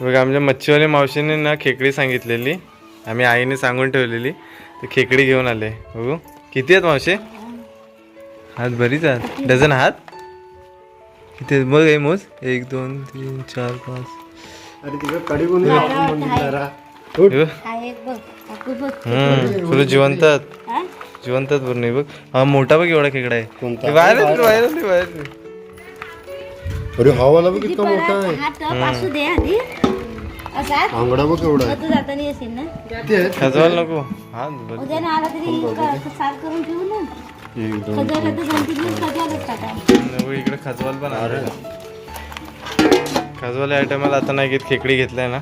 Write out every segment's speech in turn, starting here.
बघा आमच्या मच्छीवाले मावशीने ना खेकडी सांगितलेली. आम्ही आईने सांगून ठेवलेली. तर खेकडी घेऊन आले. बघू. किती आहेत मावशे? हात बरीच आहेत. डझन हात? किती आहेत? बघ हे मोज. एक दोन तीन चार पाच. हे. हा तुला जिवंत आहेत. हा? जिवंत आहेत पूर्ण हे बघ. हा मोठा बघ एवढा खेकडा आहे. बाहेर आहे, बाहेर आहे, बाहेर अरे हवाला बघ किती मोठा आहे. हा टप असू दे आधी. असा? आंगडा बघ एवढा आहे. तू जाताना येशील ना? खजवायला नको. हा. उद्या ना आला तरी साफ करून ठेवू ना. तर दोन तीन दिवस टाका इकडे खजवाल पण आहे. खजवाल या टायमाला आता नाही घेत खेकडी घेतलाय ना.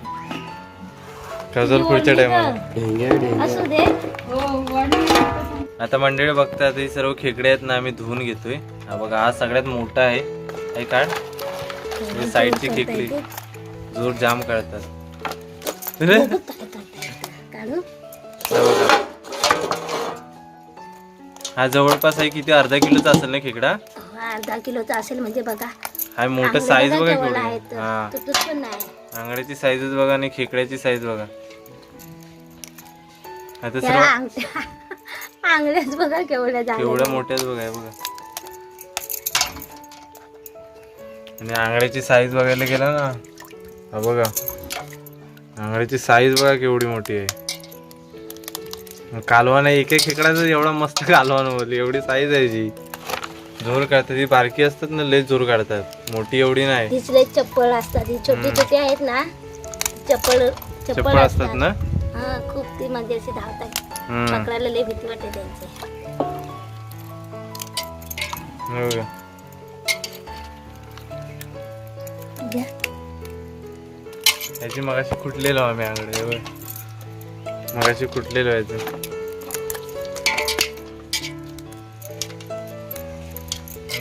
खजवाल पुढच्या टायमाला असू दे. आता मंडळी बघतात हे सर्व खेकडे आहेत ना आम्ही धुवून घेतोय. हा बघा हा सगळ्यात मोठा आहे. हे काढ. ही साईडची खेकडी. जोर जाम काढतात हा. हा जवळपास आहे किती? अर्धा किलोचा असेल ना खेकडा? हा, अर्धा किलोचा असेल म्हणजे बघा. हा मोठं साईज बघा केवढा हा. आंगड्याची साईजच बघा आणि खेकड्याची साईज बघा. आता सर्व आंगड्याच बघा केवढ्या केवढ्या मोठ्याच बघा बघा. आणि आंगड्याची साईज बघायला गेला ना हा बघा. आंगड्याची साईज बघा केवढी मोठी आहे. कालवा नाही एक एक खेकडाचं एवढा मस्त कालवा बोलली. एवढी साईज आहे जी. जोर काढतात. ही बारकी असतात ना लय जोर काढतात. मोठी एवढी नाही. चप्पल असतात. ही छोटी छोटी आहेत ना चप्पल चप्पल असतात ना? हा खूप ती म्हणजे अशी धावतात. पकडायला लय भीती वाटते त्यांची. घ्या. याची मगाशी कुटलेलो आम्ही आंगडे. मगाशी कुटलेलो याचं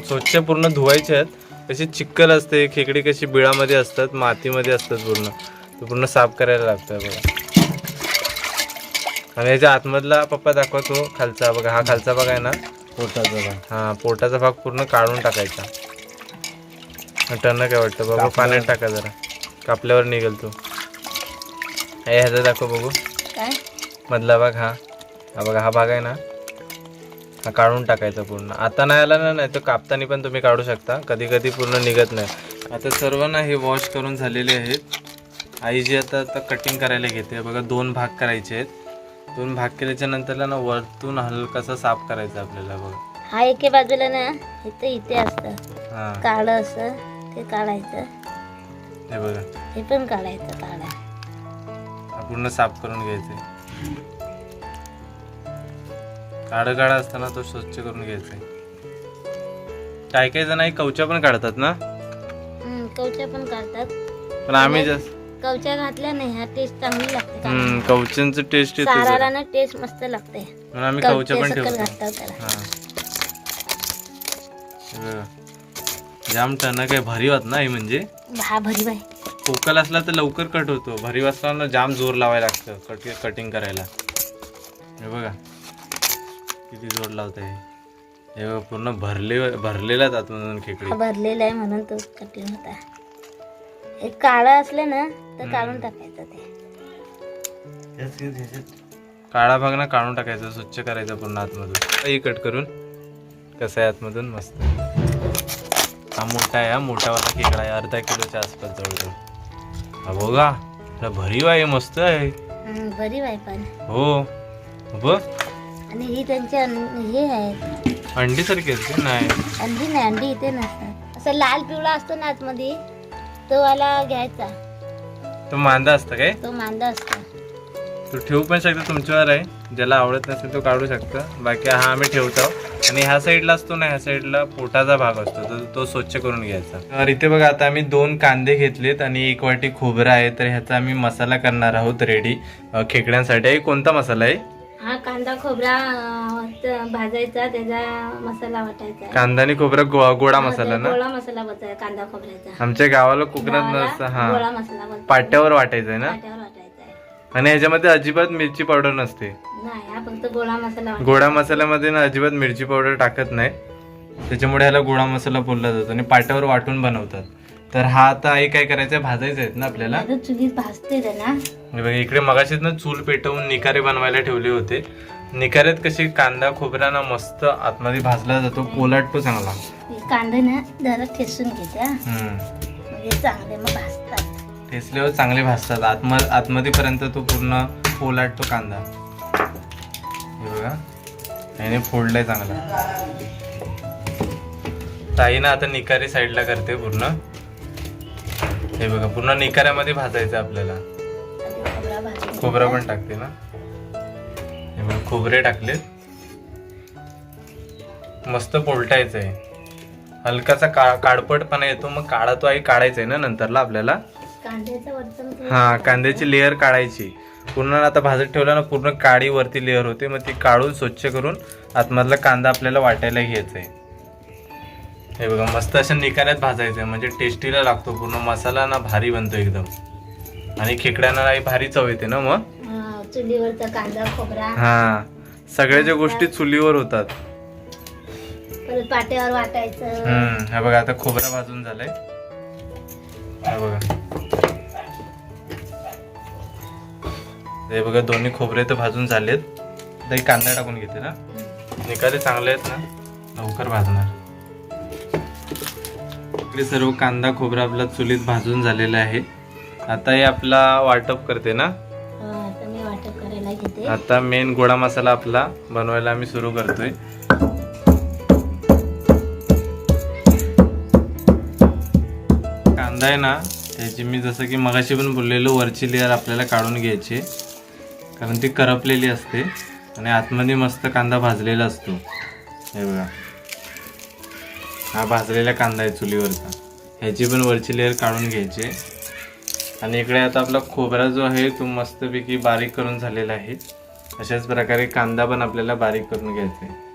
स्वच्छ पूर्ण धुवायचे आहेत कशी चिक्कल असते खेकडी कशी बिळामध्ये असतात मातीमध्ये असतात पूर्ण ते पूर्ण साफ करायला लागतं बघा आणि याच्या आतमधला पप्पा दाखवतो खालचा बघा हा खालचा भाग आहे ना पोटाचा भाग. हा पोटाचा भाग पूर्ण काढून टाकायचा त्यांना काय वाटतं? बाबा पाण्यात टाका जरा. कापल्यावर निघेल तो. हे ह्याचा दाखव बघू. काय? मधला भाग हा. हा बघा हा भाग आहे ना. हा काढून टाकायचा पूर्ण. आता नाही आला ना नाही तर कापताना पण तुम्ही काढू शकता. कधी कधी पूर्ण निघत नाही. आता सर्व ना हे वॉश करून झालेले आहेत. आई जी आता आता कटिंग करायला घेते. बघा दोन भाग करायचे आहेत. दोन भाग केल्याच्या नंतरला ना वरतून हलकासा साफ करायचा आपल्याला बघा. हा एके बाजूला ना इथे इथे असतं. हा. काळं असं. ते काढायचं. हे बघा. हे पण काढायचं काढा. हा पूर्ण साफ करून घ्यायचे. काळं काळा असताना तो स्वच्छ करून घ्यायचा. काय काय जण कवच्या पण काढतात ना? कवच्या पण काढतात. पण आम्ही जास्त कवच्या घातल्या नाही हा टेस्ट चांगली लागते हम्म, कवच्यांचं टेस्ट येतो जरा. टेस्ट मस्त लागते. म्हणून आम्ही कवच्या पण सकल ठेवतो. घालतात त्याला. हा. हे बघा. जाम टणक आहे भारी वात ना हे म्हणजे? हा भरी बाई पोकल असला तर लवकर कट होतो. भरी असताना जाम जोर लावायला लागतं कट कटिंग करायला. हे बघा किती जोर लावत आहे हे बघा, पूर्ण भरले भरलेलाच आतमधून खेकडी. भरलेला आहे म्हणून तो कठीण होता. हे काळं असलं ना तर काढून टाकायचं ते. काळा भाग ना काढून टाकायचा स्वच्छ करायचा पूर्ण आतमधून. कट करून कसं आहे आतमधून? मस्त. हा मोठा आहे हा मोठावाला खेकडा आहे अर्धा किलोच्या आसपास जवळजवळ. हा बघा हा भरीव आहे मस्त आहे. हम्म, भरी बाई पण. हो बघ. आणि ही त्यांची अं- हे आहे. अंडी सारखी असते नाही? अंडी नाही अंडी इथे नसतात. असं लाल पिवळा असतो ना आतमध्ये तो वाला घ्यायचा. तो मांदा असतं काय? तो मांदा असतो. तो ठेवू पण शकता तुमच्यावर आहे. ज्याला आवडत नसेल तो काढू शकता. बाकी हा आम्ही ठेवतो. आणि ह्या साईडला असतो ना ह्या साईडला पोटाचा भाग असतो. तर तो स्वच्छ करून घ्यायचा. तर इथे बघा आता आम्ही दोन कांदे घेतलेत आणि एक वाटी खोबरं आहे. तर ह्याचा आम्ही मसाला करणार आहोत रेडी खेकड्यांसाठी. कोणता मसाला आहे? हा कांदा खोबरा भाजायचा. त्याचा मसाला वाटायचा कांदा आणि खोबरं गो- गोडा मसाला ना? गोळा मसाला कांदा खोबऱ्याचा. आमच्या गावाला कोकणात नसतं गोळा हा पाट्यावर वाटायचं. आहे ना? आणि ह्याच्यामध्ये अजिबात मिरची पावडर नसते. नाही हा फक्त गोळा मसाला. गोडा मसाल्यामध्ये ना अजिबात मिरची पावडर टाकत नाही. त्याच्यामुळे ह्याला गोडा मसाला बोलला जातो आणि पाट्यावर वाटून बनवतात. तर हा आता आई काय करायचं भाजायचं आहेत ना आपल्याला? आता चुलीत भाजते ते ना हे बघा इकडे मगाशीच ना चूल पेटवून निकारे बनवायला ठेवले होते. निकाऱ्यात कशी कांदा खोबरा ना मस्त आतमध्ये भाजला जातो. कोलाटतो चांगला हे कांदे ना जरा ठेसून घेते हा. हम्म. म्हणजे चांगले मग भाजतात. ठेचल्यावर चांगले भासतात आतम आतमध्येपर्यंत तो पूर्ण फोलाटतो कांदा. हे बघा. याने फोडलाय चांगला. ताई ना आता निकारी साईडला करते पूर्ण. हे बघा पूर्ण निकाऱ्यामध्ये भाजायचं आपल्याला. खोबरा खोबरं पण टाकते ना. हे बघा खोबरे टाकले मस्त पोलटायचं आहे हलकासा का काळपटपणा येतो मग काळा तो आई काढायचा आहे ना नंतरला आपल्याला. हा कांद्याची लेअर काढायची. पूर्ण आता भाजत ठेवला ना पूर्ण काळी वरती लेअर होते. मग ती काढून स्वच्छ करून आतमधला कांदा आपल्याला वाटायला घ्यायचा आहे हे बघा मस्त अशा निकाऱ्यात भाजायचं आहे म्हणजे टेस्टीला लागतो पूर्ण. मसाला ना भारी बनतो एकदम. आणि खेकड्यांना भारी चव येते ना मग? हा, चुलीवरचा कांदा खोबरा. हा सगळ्या ज्या गोष्टी चुलीवर होतात. परत पाट्यावर वाटायचं. हम्म हे बघा आता खोबरा भाजून झालाय. हे बघा. हे बघा दोन्ही खोबरे तर भाजून झालेत. एक कांदा टाकून घेते ना. निकाले चांगले आहेत ना? लवकर भाजणार. इकडे सर्व कांदा खोबरा आपला चुलीत भाजून झालेला आहे. आता हे आपला वाटप करते ना? हा, आता मेन गोडा मसाला आपला बनवायला आम्ही सुरू करतोय. कांदा आहे ना त्याची मी जसं की मगाशी पण बोललेलो वरची लेअर आपल्याला काढून घ्यायची कारण ती करपलेली असते आणि आतमध्ये मस्त कांदा भाजलेला असतो. हे बघा. हा भाजलेला कांदा आहे चुलीवरचा. ह्याची पण वरची लेअर काढून घ्यायची आणि इकडे आता आपला खोबरा जो आहे तो मस्तपैकी बारीक करून झालेला आहे. अशाच प्रकारे कांदा पण आपल्याला बारीक करून घ्यायचा आहे.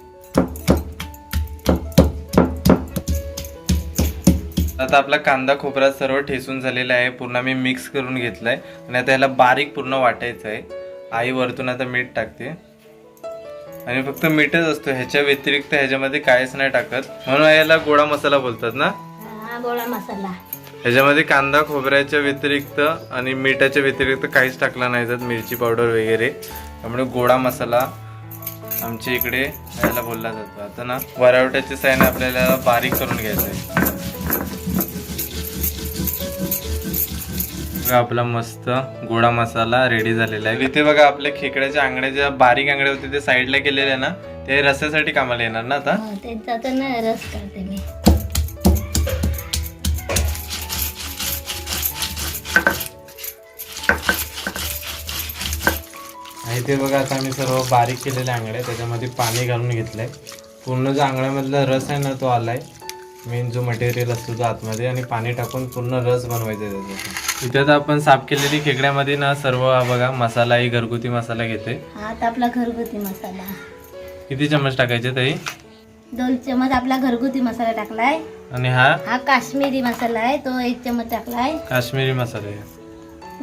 आता आपला कांदा खोबरा सर्व ठेसून झालेला आहे. पूर्ण मी मिक्स करून घेतला आहे आणि आता ह्याला बारीक पूर्ण वाटायचं आहे आई वरतून आता मीठ टाकते. आणि फक्त मीठच असतो ह्याच्या व्यतिरिक्त ह्याच्यामध्ये काहीच नाही टाकत. म्हणून याला गोडा मसाला बोलतात ना? हा गोळा मसाला. ह्याच्यामध्ये कांदा खोबऱ्याच्या व्यतिरिक्त आणि मिठाच्या व्यतिरिक्त काहीच टाकला नाही जात मिरची पावडर वगैरे. त्यामुळे गोडा मसाला आमच्या इकडे याला बोलला जातो. आता ना वरावट्याच्या साईने आपल्याला बारीक करून घ्यायचं आहे आपला मस्त गोडा मसाला रेडी झालेला आहे. इथे बघा आपल्या खेकड्याच्या आंगड्या ज्या बारीक आंगड्या होते ते साईडला केलेले आहे ना ते रस्त्यासाठी कामाला येणार ना आता? हा, त्यांचा तर ना रस करते मी. आणि ते बघा आता आम्ही सर्व बारीक केलेले आंगड्या त्याच्यामध्ये पाणी घालून घेतलंय. पूर्ण जो आंगड्यामधला रस आहे ना तो आलाय. मेन जो मटेरियल असतो तो आतमध्ये आणि पाणी टाकून पूर्ण रस बनवायचा आहे त्याचा इथे आता आपण साफ केलेली खेकड्यामध्ये ना सर्व हा बघा मसाला ही घरगुती मसाला घेते हा आता आपला घरगुती मसाला. किती चमच टाकायचे ताई? दोन चमच आपला घरगुती मसाला टाकलाय. आणि हा? हा काश्मीरी मसाला आहे तो एक चमच टाकलाय. काश्मीरी मसाला आहे.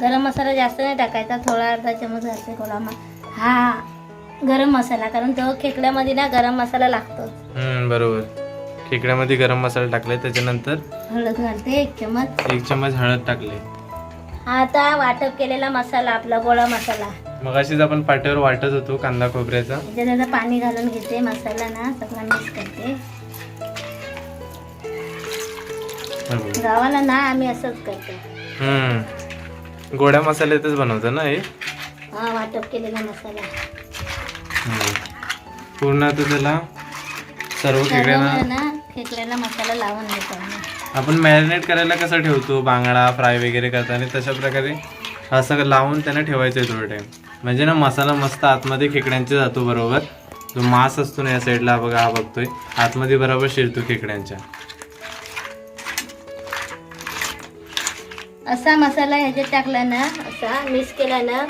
गरम मसाला जास्त नाही टाकायचा थोडा अर्धा चमच घालते गोळा म- हा गरम मसाला कारण तो खेकड्यामध्ये ना गरम मसाला लागतो बरोबर. खेकड्यामध्ये गरम मसाला टाकलाय त्याच्यानंतर हळद घालते एक चमच एक चमच हळद टाकले. आता वाटप केलेला मसाला आपला गोळा मसाला. मग अशीच आपण पाट्यावर वाटत होतो कांदा खोबऱ्याचा. त्याच्यात आता पाणी घालून घेते मसाला ना सगळा मिक्स करते. हे बघा. गावाला ना आम्ही असंच करतो. हम्म. गोड्या मसाल्यातच बनवतं ना हे? हा वाटप केलेला मसाला. हम्म. पूर्ण आता त्याला सर्व खेकड्यांना सर्व ना मसाला लावून आम्ही. आपण मॅरिनेट करायला कसं ठेवतो? बांगडा फ्राय वगैरे करताना तशा प्रकारे असं लावून त्यांना ठेवायचं आहे थोडं टाइम म्हणजे ना मसाला मस्त आतमध्ये खेकड्यांचे जातो बरोबर. जो मांस असतो ना या साईडला बघा हा बघतोय. आतमध्ये बरोबर शिरतो खेकड्यांच्या. असा मसाला ह्याच्यात टाकला ना असा मिक्स केला ना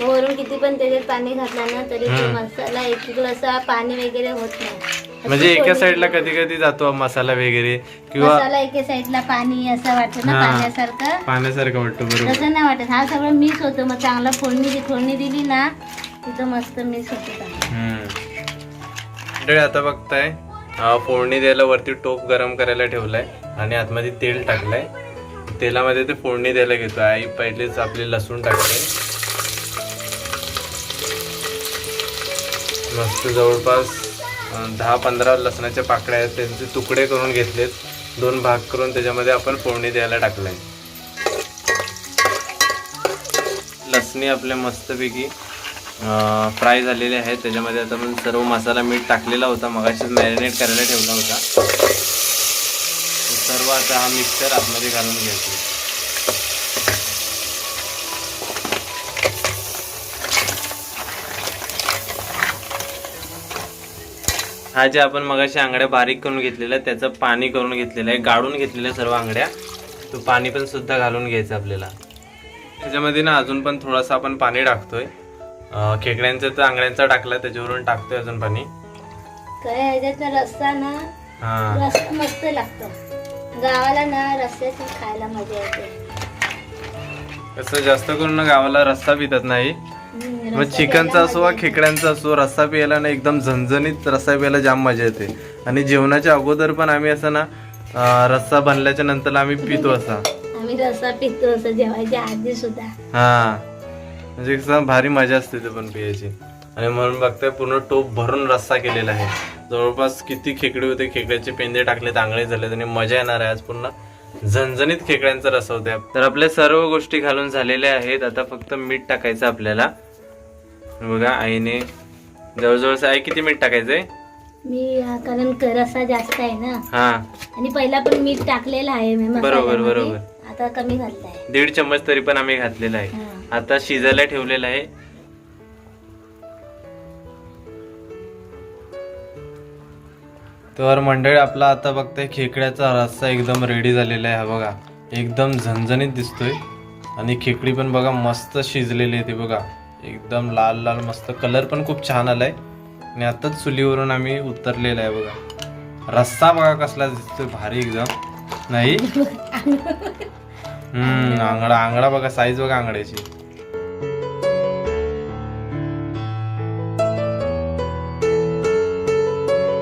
वरून किती पण त्याच्यात पाणी घातला ना तरी तो मसाला एक असा पाणी वगैरे होत नाही. म्हणजे एका साईडला कधी कधी जातो मसाला वगैरे किंवा मसाला एके साईडला पाणी असं वाटतं ना हा. पाण्यासारखं. पाण्यासारखं वाटतं बरोबर. तसं नाही वाटत. हा सगळं मिक्स होतं. मग चांगला फोडणी दि- फोडणी दिली ना तिथं मस्त मिक्स होतं चांगलं. हम्म. मंडळी आता बघताय अं, फोडणी द्यायला वरती टोप गरम करायला ठेवलाय आणि आतमध्ये तेल टाकलंय. तेलामध्ये ते फोडणी द्यायला घेतो आई पहिलेच आपली लसूण टाकते मस्त जवळपास दहा पंधरा लसणाच्या पाकळ्या आहेत त्यांचे तुकडे करून घेतलेत. दोन भाग करून त्याच्यामध्ये आपण फोडणी द्यायला टाकलंय. लसणी आपल्या मस्तपैकी फ्राय झालेले आहेत. त्याच्यामध्ये आता आपण सर्व मसाला मीठ टाकलेला होता. मगाशीच मॅरिनेट करायला ठेवला होता. सर्व आता हा मिक्सर आतमध्ये घालून घ्यायचो. हा जे आपण मगाशी आंगड्या बारीक करून घेतलेल्या त्याचं पाणी करून घेतलेलं आहे गाळून घेतलेल्या सर्व आंगड्या. तो पाणी पण सुद्धा घालून घ्यायचं आपल्याला. त्याच्यामध्ये ना अजून पण थोडासा आपण पाणी टाकतोय. खेकड्यांचं तर आंगड्यांचा टाकला त्याच्यावरून टाकतोय अजून पाणी. ना हा. मस्त लागतो. गावाला ना खायला मजा येते. कसं जास्त करून गावाला रस्सा पितात नाही. मग चिकनचा असो वा खेकड्यांचा असो रस्सा प्यायला ना एकदम झणझणीत रस्सा प्यायला जाम मजा येते. आणि जेवणाच्या अगोदर पण आम्ही असं ना अं, रस्सा बनल्याच्या नंतर आम्ही पितो असा. आम्ही रस्सा पितो असं जेवायच्या आधी सुद्धा. हा. म्हणजे कसं भारी मजा असते ते पण पियाची. आणि म्हणून बघताय पूर्ण टोप भरून रस्सा केलेला आहे. जवळपास किती खेकडे होते खेकड्याचे पेंदे टाकले तांगळे झाले आणि मजा येणार आहे आज पूर्ण. झणझणीत खेकड्यांचा रस्सा होत्या. तर आपल्या सर्व गोष्टी घालून झालेल्या आहेत. आता फक्त मीठ टाकायचं आपल्याला. बघा आईने जवळजवळ आई किती मीठ टाकायचंय? मी हा, कारण रस्सा जास्त आहे ना. हा. आणि पहिला पण मीठ टाकलेलं आहे मी बरोबर, मसाल्यामध्ये. बरोबर. आता कमी घातलंय दीड चम्मच तरी पण आम्ही घातलेला आहे. हा. आता शिजायला ठेवलेलं आहे. तर मंडळी आपला आता बघताय खेकड्याचा रस्सा एकदम रेडी झालेला आहे. हा बघा एकदम झणझणीत दिसतोय. आणि खेकडी पण बघा मस्त शिजलेली आहे ती बघा. एकदम लाल लाल मस्त. कलर पण खूप छान आलाय. आणि आताच चुलीवरून आम्ही उतरलेला आहे बघा. रस्सा बघा कसला दिसतोय भारी एकदम. नाही? हम्म आंगडा आंगडा बघा साईज बघा आंगड्याची